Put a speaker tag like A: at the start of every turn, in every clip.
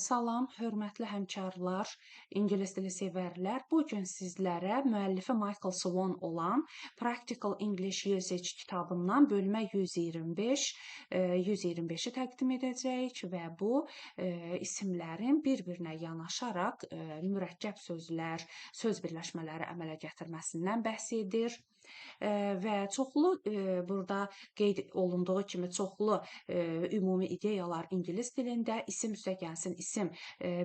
A: Salam, hörmətli həmkarlar, ingilis dili sevərlər. Bu gün sizlərə müəllifi Michael Swan olan Practical English Usage kitabından bölmə 125, 125-i təqdim edəcəyik və bu isimlərin bir-birinə yanaşaraq mürəkkəb sözlər, söz birləşmələri əmələ gətirməsindən bəhs edir və çoxlu burada qeyd olunduğu kimi çoxlu ümumi ideyalar ingilis dilində isim üstəgəlsin isim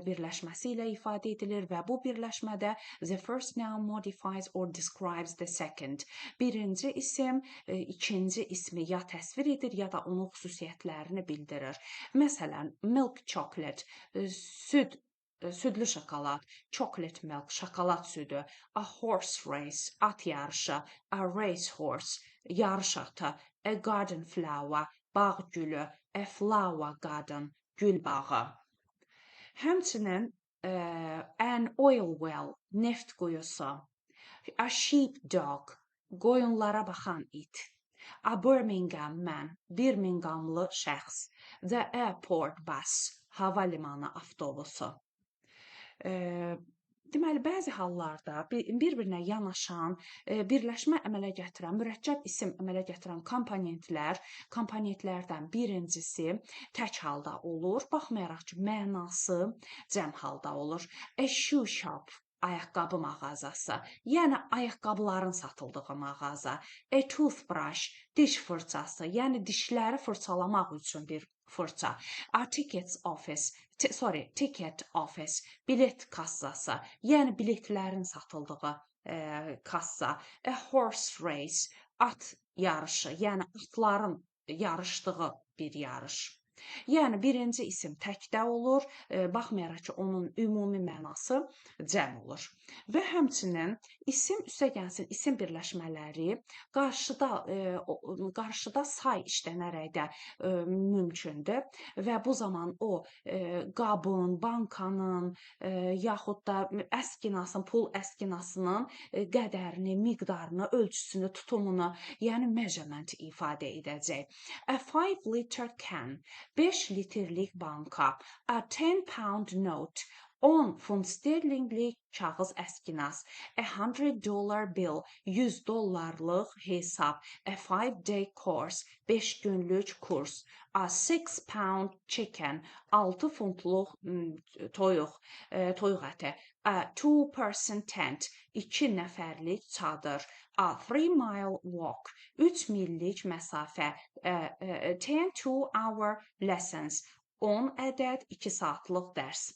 A: birləşməsi ilə ifadə edilir və bu birləşmədə the first noun modifies or describes the second. Birinci isim ikinci ismi ya təsvir edir ya da onun xüsusiyyətlərini bildirir. Məsələn, milk chocolate süd südlü şokolad, chocolate milk, şokolad südü, a horse race, at yarışı, a race horse, yarış atı, a garden flower, bağ gülü, a flower garden, gül bağı. Həmçinin an oil well, neft quyusu, a sheep dog, qoyunlara baxan it. A Birmingham man, Birminghamlı şəxs. The airport bus, hava limanı avtobusu. Deməli, bəzi hallarda bir-birinə yanaşan, birləşmə əmələ gətirən, mürəkkəb isim əmələ gətirən komponentlər, komponentlərdən birincisi tək halda olur, baxmayaraq ki, mənası cəm halda olur. A shoe shop ayaqqabı mağazası, yəni ayaqqabıların satıldığı mağaza. A toothbrush diş fırçası, yəni dişləri fırçalamaq üçün bir fırça. A tickets office, sorry, ticket office, bilet kassası, yəni biletlərin satıldığı e, kassa. A horse race, at yarışı, yəni atların yarışdığı bir yarış. Yəni birinci isim təkdə olur, e, baxmayaraq ki, onun ümumi mənası cəm olur. Və həmçinin isim üstəgəlsin isim birləşmələri qarşıda e, qarşıda say işlənərək də e, mümkündür və bu zaman o qabın, bankanın yaxud da əskinasın, pul əskinasının qədərini, miqdarını, ölçüsünü, tutumunu, yəni measurement ifadə edəcək. A 5 liter can 5 litrlik banka, a 10 pound note, 10 funt sterlinqlik kağız əskinas, a 100 dollar bill, 100 dollarlıq hesab, a 5 day course, 5 günlük kurs, a 6 pound chicken, 6 funtluq toyuq, toyuq əti, a 2 person tent, 2 nəfərlik çadır, a 3 mile walk, 3 millik məsafə, 10 2 hour lessons, 10 ədəd 2 saatlıq dərs.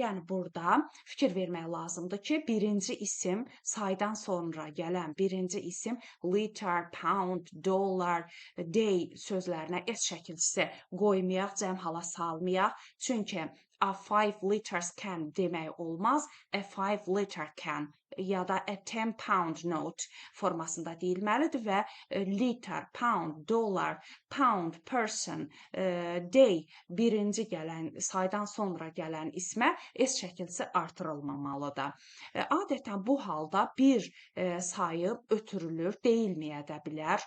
A: Yəni burada fikir vermək lazımdır ki, birinci isim saydan sonra gələn birinci isim liter, pound, dollar, day sözlərinə s şəkilçisi qoymayaq, cəm hala salmayaq. Çünki a 5 liters can demək olmaz. A 5 liter can ya da a 10 pound note formasında deyilməlidir və e, liter, pound, dollar, pound, person, e, day birinci gələn, saydan sonra gələn ismə s şəkilsi artırılmamalıdır. E, adətən bu halda bir sayı ötürülür, deyilməyə də bilər.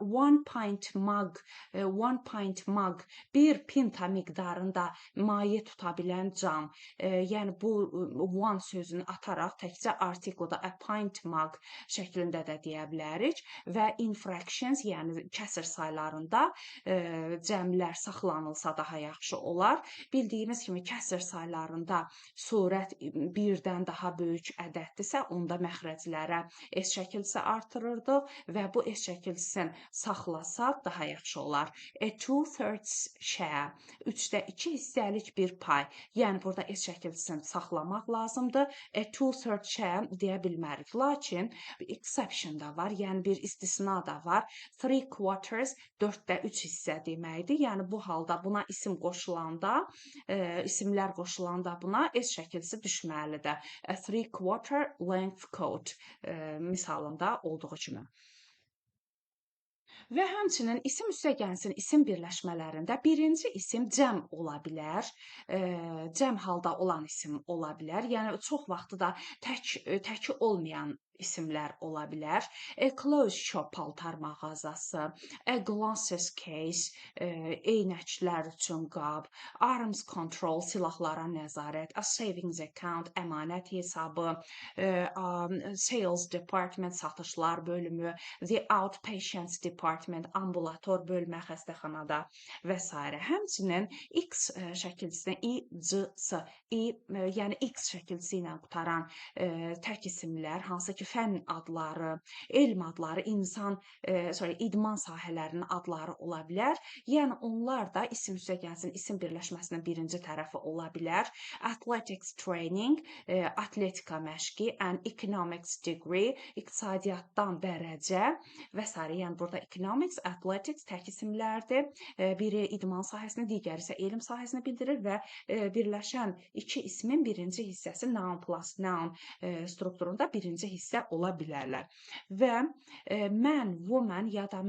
A: One pint mug, one pint mug bir pinta miqdarında maye tuta bilən cam. Yəni bu one sözünü ataraq təkcə artikloda a pint mug şəklində də deyə bilərik və infractions, yəni kəsr saylarında e, cəmlər saxlanılsa daha yaxşı olar. Bildiyiniz kimi kəsr saylarında surət birdən daha böyük ədəddirsə, onda məxrəclərə s şəkilsi artırırdıq və bu s şəkilsini saxlasaq daha yaxşı olar. A two thirds share, 3də 2 hissəlik bir pay. Yəni burada s şəkilsini saxlamaq lazımdır. A two thirds share deyə bilmərik. Lakin exception da var, yəni bir istisna da var. Three quarters 4də 3 hissə deməkdir. Yəni bu halda buna isim qoşulanda, e, isimlər qoşulanda buna s şəkilsi düşməlidir. A three quarter length coat e, misalında olduğu kimi. Və həmçinin isim üstəgəlsin isim birləşmələrində birinci isim cəm ola bilər, e, cəm halda olan isim ola bilər. Yəni çox vaxtı da tək təki olmayan isimlər ola bilər. A clothes shop paltar mağazası, a glasses case e, eynəklər üçün qab, arms control silahlara nəzarət, a savings account əmanət hesabı, e, sales department satışlar bölümü, the outpatients department ambulator bölmə xəstəxanada və s. Həmçinin X e, şəkilçisinə I, C, S, I, yəni X şəkilçisi ilə qutaran tək isimlər hansı ki fənn adları, elm adları, insan, e, sorry, idman sahələrinin adları ola bilər. Yəni onlar da isim üzrə gəlsin, isim birləşməsinin birinci tərəfi ola bilər. Athletics training, e, atletika məşqi, and economics degree, iqtisadiyyatdan dərəcə və s. Yəni burada economics, athletics tək isimlərdir. E, biri idman sahəsini, digəri isə elm sahəsini bildirir və e, birləşən iki ismin birinci hissəsi noun plus noun e, strukturunda birinci hissə ola bilərlər. Və e, mən, woman ya da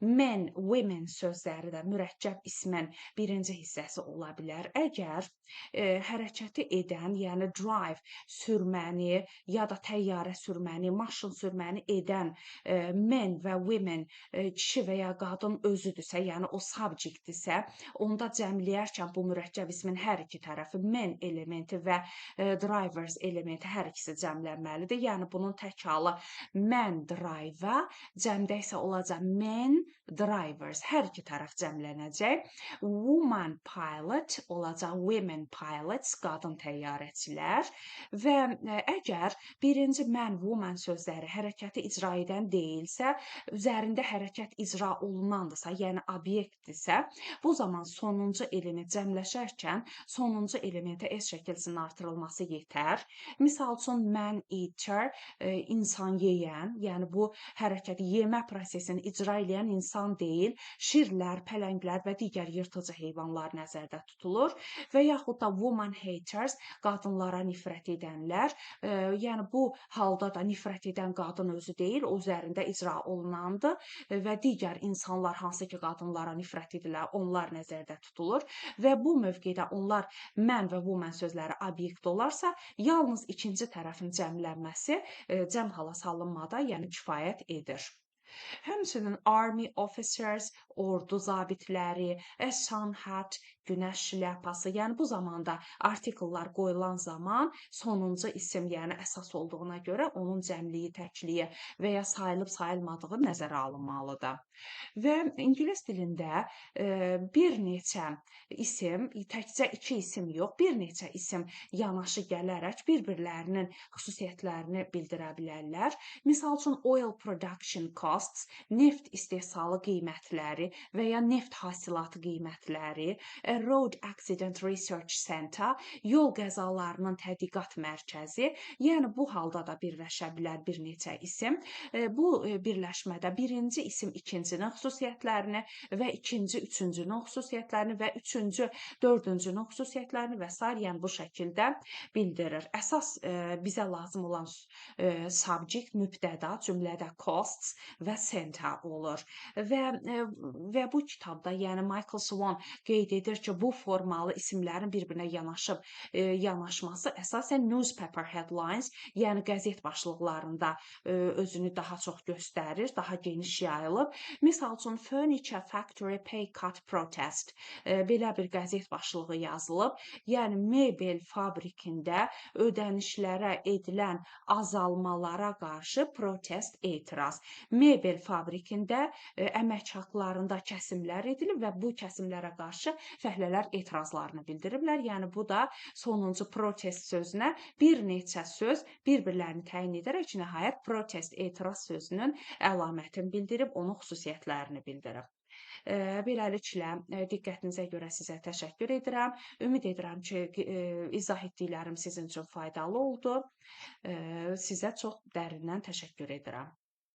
A: men, women sözləri də mürəkkəb ismin birinci hissəsi ola bilər. Əgər e, hərəkəti edən, yəni drive sürməni ya da təyyarə sürməni, maşın sürməni edən e, men və women e, kişi və ya qadın özüdürsə, yəni o subjectdirsə, onda cəmləyərkən bu mürəkkəb ismin hər iki tərəfi men elementi və e, drivers elementi hər ikisi cəmlənməlidir. Yəni bunun tək halı mən drive, cəmdə isə olacaq men drivers. Hər iki tərəf cəmlənəcək. Woman pilot olacaq women pilots, qadın təyyarəçilər və e, əgər birinci mən woman sözləri hərəkəti icra edən deyilsə, üzərində hərəkət icra olunandırsa, yəni obyektdirsə, bu zaman sonuncu element cəmləşərkən sonuncu elementə s şəkilsinin artırılması yetər. Misal üçün mən eater, e, insan yeyən, yəni bu hərəkəti yemə prosesini icra edən insan deyil, şirlər, pələnglər və digər yırtıcı heyvanlar nəzərdə tutulur və yaxud da woman haters, qadınlara nifrət edənlər, e, yəni bu halda da nifrət edən qadın özü deyil, o üzərində icra olunandır və digər insanlar hansı ki qadınlara nifrət edirlər, onlar nəzərdə tutulur və bu mövqedə onlar mən və woman sözləri obyekt olarsa, yalnız ikinci tərəfin cəmlənməsi e, cəm hala salınmada, yəni kifayət edir. Həmçinin army officers, ordu zabitləri, a sun hat, günəş şlyapası. Yəni bu zamanda artikellər qoyulan zaman sonuncu isim, yəni əsas olduğuna görə onun cəmliyi, təkliyi və ya sayılıb sayılmadığı nəzərə alınmalıdır. Və ingilis dilində e, bir neçə isim, təkcə iki isim yox, bir neçə isim yanaşı gələrək bir-birlərinin xüsusiyyətlərini bildirə bilərlər. Misal üçün oil production costs, neft istehsalı qiymətləri və ya neft hasilatı qiymətləri, Road Accident Research Center, yol qəzalarının tədqiqat mərkəzi. Yəni bu halda da birləşə bilər bir neçə isim. E, bu e, birləşmədə birinci isim ikincinin xüsusiyyətlərini və ikinci üçüncünün xüsusiyyətlərini və üçüncü dördüncünün xüsusiyyətlərini və s. yəni bu şəkildə bildirir. Əsas e, bizə lazım olan subject mübtəda cümlədə costs və center olur. Və və bu kitabda, yəni Michael Swan qeyd edir ki, bu formalı isimlərin bir-birinə yanaşıb e, yanaşması əsasən newspaper headlines, yəni qəzet başlıqlarında e, özünü daha çox göstərir, daha geniş yayılıb. Misal üçün Furniture Factory Pay Cut Protest e, belə bir qəzet başlığı yazılıb. Yəni mebel fabrikində ödənişlərə edilən azalmalara qarşı protest etiraz. Mebel fabrikində e, əmək haqqlarında kəsimlər edilib və bu kəsimlərə qarşı fəhlə fəhlələr etirazlarını bildiriblər. Yəni bu da sonuncu protest sözünə bir neçə söz bir-birlərini təyin edərək nəhayət protest etiraz sözünün əlamətini bildirib, onun xüsusiyyətlərini bildirib. Beləliklə diqqətinizə görə sizə təşəkkür edirəm. Ümid edirəm ki, izah etdiklərim sizin üçün faydalı oldu. Sizə çox dərindən təşəkkür edirəm.